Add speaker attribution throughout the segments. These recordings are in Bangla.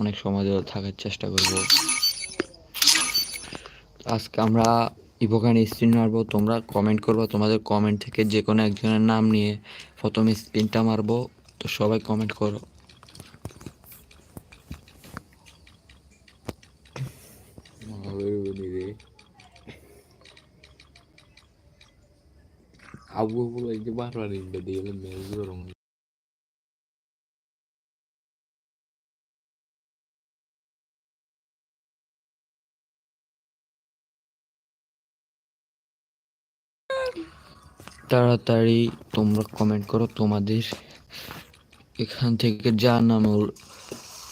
Speaker 1: অনেক সময় ধরে থাকার চেষ্টা করব। আজকে আমরা ইভোগান স্পিন মারবো, তোমরা কমেন্ট করব, তোমাদের কমেন্ট থেকে যে কোনো একজনের নাম নিয়ে প্রথম স্পিনটা মারবো, তো সবাই কমেন্ট করো।
Speaker 2: আবু এই যে বারবার ইনবে দিয়ে গরম
Speaker 1: তাড়াতাড়ি তোমরা কমেন্ট করো, তোমাদের এখান থেকে যা নাম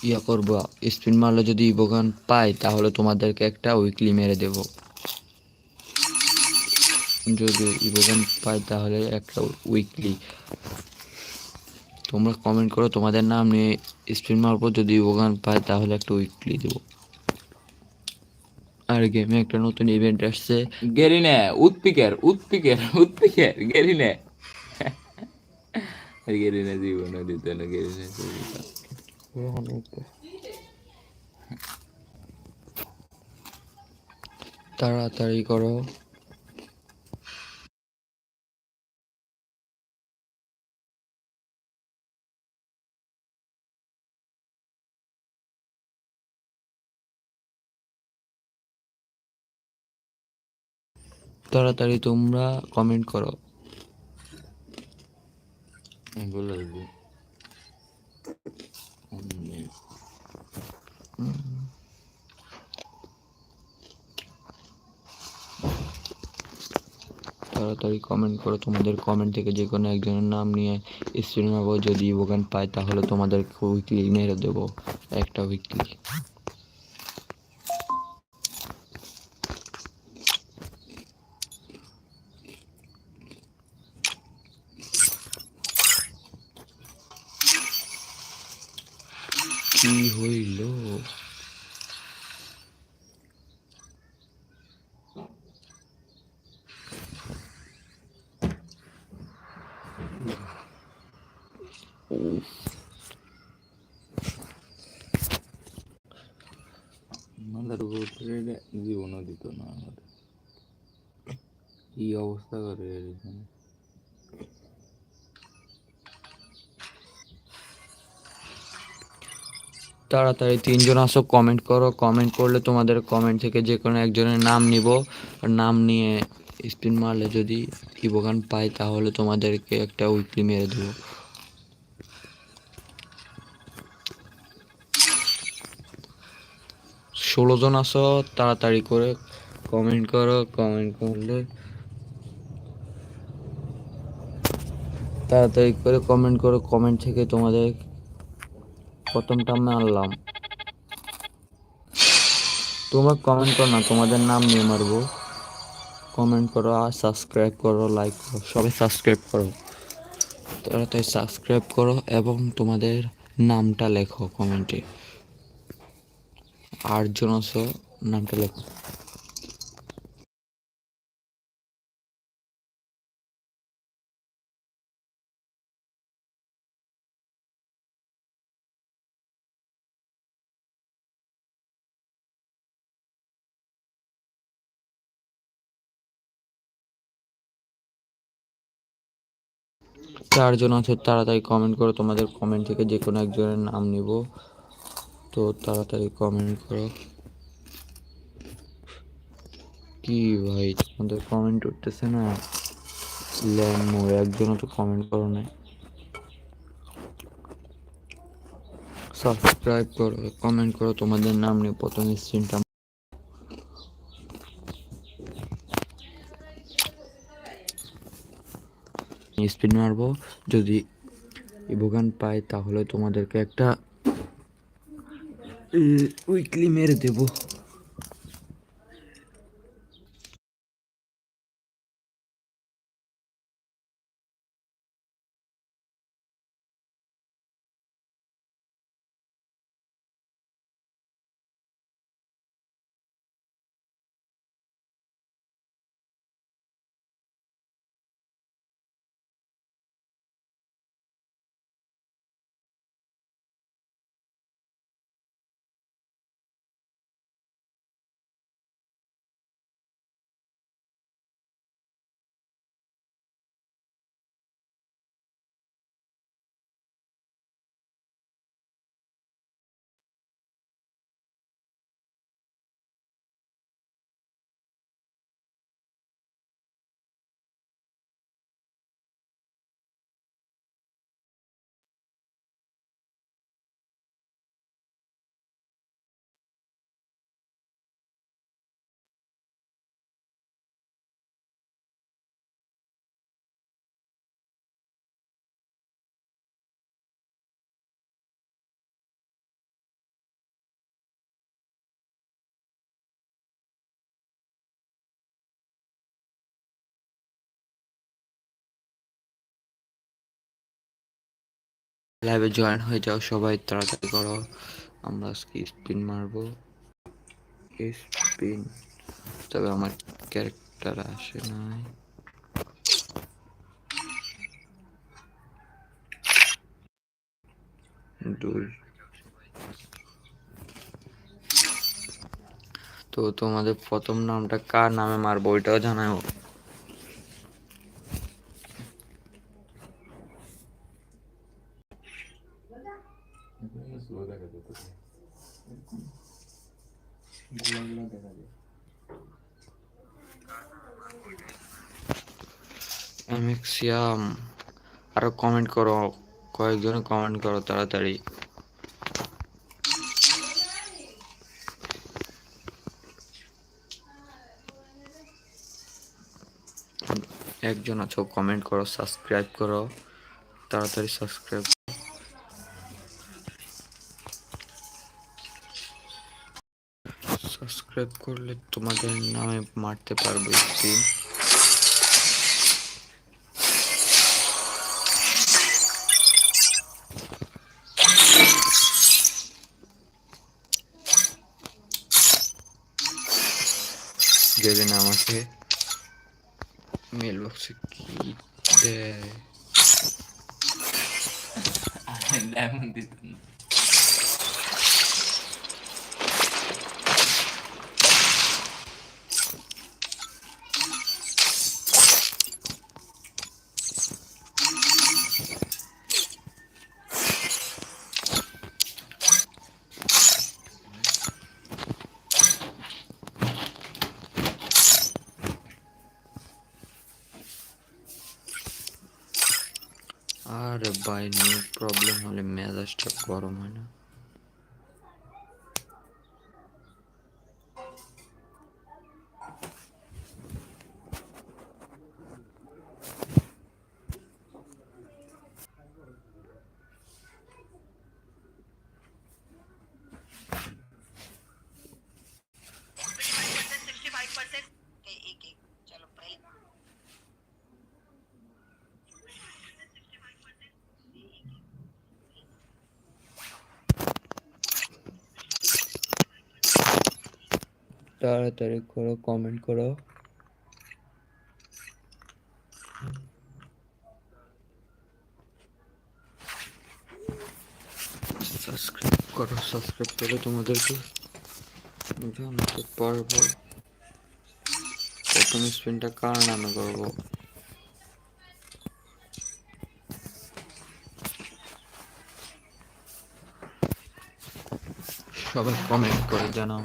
Speaker 1: ইয়া করব। স্পিন মারলে যদি ইভোগান পাই তাহলে তোমাদেরকে একটা উইকলি মেরে দেব। যদি ইভোগান পাই তাহলে একটা উইকলি তোমরা কমেন্ট করো, তোমাদের নাম নিয়ে স্পিন মারবো, যদি ইভোগান পাই তাহলে একটা উইকলি দেব। আর গেমে একটা নতুন ইভেন্ট আসছে।
Speaker 2: গেরিনে, উৎপিকের উৎপিকের উৎপিকের, গেরিনে। গেরিনে জীবন দিত না, গেরিনে
Speaker 1: তাড়াতাড়ি করো। তাড়াতাড়ি তোমরা কমেন্ট করো।
Speaker 2: বলে দিবি।
Speaker 1: তাড়াতাড়ি কমেন্ট করো তোমাদের কমেন্ট থেকে যে কোনো একজনের নাম নিয়ে স্ক্রিন মারবো যদি ওখান পাই তাহলে তোমাদের উইকলি মেরে দেবো একটা উইকলি কি হইল
Speaker 2: আমাদের গোত্রে জীবনও দিত না আমাদের কি অবস্থা করে
Speaker 1: তাড়াতাড়ি তিনজন আসো কমেন্ট করো। কমেন্ট করলে তোমাদের কমেন্ট থেকে যে কোনো একজনের নাম নিব। আর নাম নিয়ে স্পিন মারলে যদি ইবোগান পাই তাহলে তোমাদেরকে একটা উইকলি মেরে দেবো। ষোলো জন আসো, তাড়াতাড়ি করে কমেন্ট করো। কমেন্ট করলে তাড়াতাড়ি করে কমেন্ট করো। কমেন্ট থেকে তোমাদের প্রথমটা মারলাম তোমরা কমেন্ট করো না, তোমাদের নাম নিয়ে মারবো। কমেন্ট করো আর সাবস্ক্রাইব করো লাইক করো, সবাই সাবস্ক্রাইব করো। তাড়াতাড়ি সাবস্ক্রাইব করো এবং তোমাদের নামটা লেখো কমেন্টে আটজন আছো, নামটা লেখো। চারজন আছো, তাড়াতাড়ি কমেন্ট করো। তোমাদের কমেন্ট থেকে যে কোনো একজনের নাম নিব। তো তাড়াতাড়ি কমেন্ট করো। কি ভাই, তোমাদের কমেন্ট উঠতেছে না? ল্যামো একজনও তো কমেন্ট করো না সাবস্ক্রাইব করো কমেন্ট করো, তোমাদের নাম নিয়ে প্রথম স্ক্রিনটা স্পিন মারবো। যদি ইভোগান পাই তাহলে তোমাদেরকে একটা উইকলি মেরে দেবো। লাইভে জয়েন হয়ে যাও সবাই, তাড়াতাড়ি করো। আমরা আজকে স্পিন মারবো। স্পিন তবে আমার ক্যারেক্টার আসে নাই। তো তোমাদের প্রথম নামটা কার নামে মারবো ওইটাও এমএক্সিয়াম, আরও কমেন্ট করো, কয়েকজনে কমেন্ট করো তাড়াতাড়ি। একজন আছো কমেন্ট করো সাবস্ক্রাইব করো, তাড়াতাড়ি সাবস্ক্রাইব সাবস্ক্রাইব করলে তোমাদের নামে মারতে পারব স্ক্রিন যেদিন আমাকে মেল বক্সে কি দেয়?
Speaker 2: দিত না।
Speaker 1: ভাই নেট প্রবলেম হলে মেজাজটা গরম হয় না
Speaker 3: सिक्सटी फाइव परसेंट एक एक चलो पहले
Speaker 1: তাড়াতাড়ি করো কমেন্ট করো। সাবস্ক্রাইব করো সাবস্ক্রাইব করে তোমাদেরকে। জানাতে পারব। প্রথম স্পিনটা কার নামে করব? সবাই কমেন্ট করে জানাও।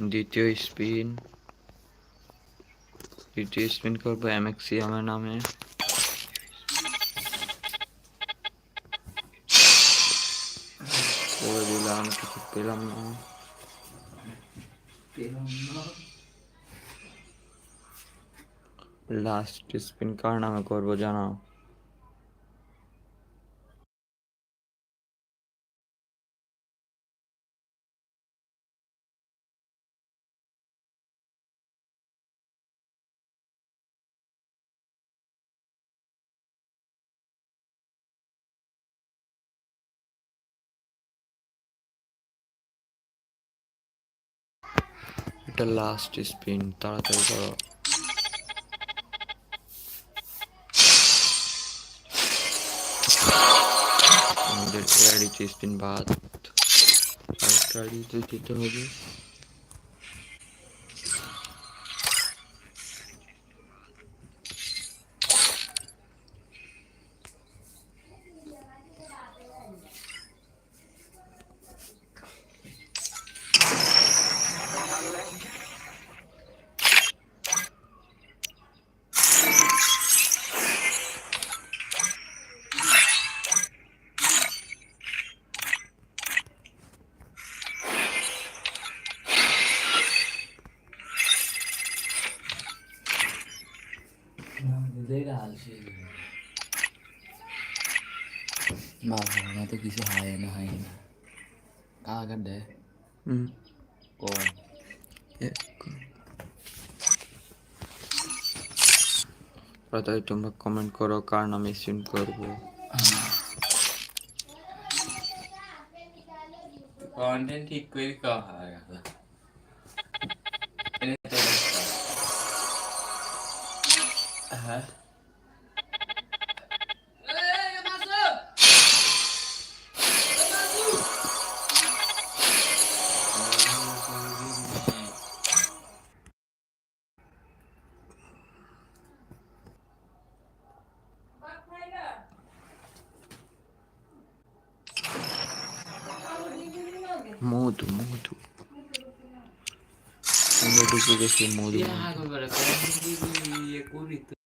Speaker 1: দ্বিতীয় স্পিন দ্বিতীয় স্পিন করব এমএক্সি আমার নামে করে দিলাম কিছু পেলাম না লাস্ট স্পিন কার নামে করব জানাও এটা লাস্ট স্পিন তাড়াতাড়ি করো আমাদের এআইডিতে স্পিন বাদ আরেকটা আইডিতে দিতে হবে
Speaker 2: ভালো না তো কিছু হয় না হয় না। কাকার দে
Speaker 1: হুম।
Speaker 2: কোন?
Speaker 1: তাই তোমরা কমেন্ট করো কার নামে সিন করব।
Speaker 2: কন্টেন্ট ঠিক করে খাওয়া হয়?
Speaker 1: আমরা ঢুকে গেছি মধু
Speaker 2: ইয়া করে করে করি তো লাগাই দিলেন কান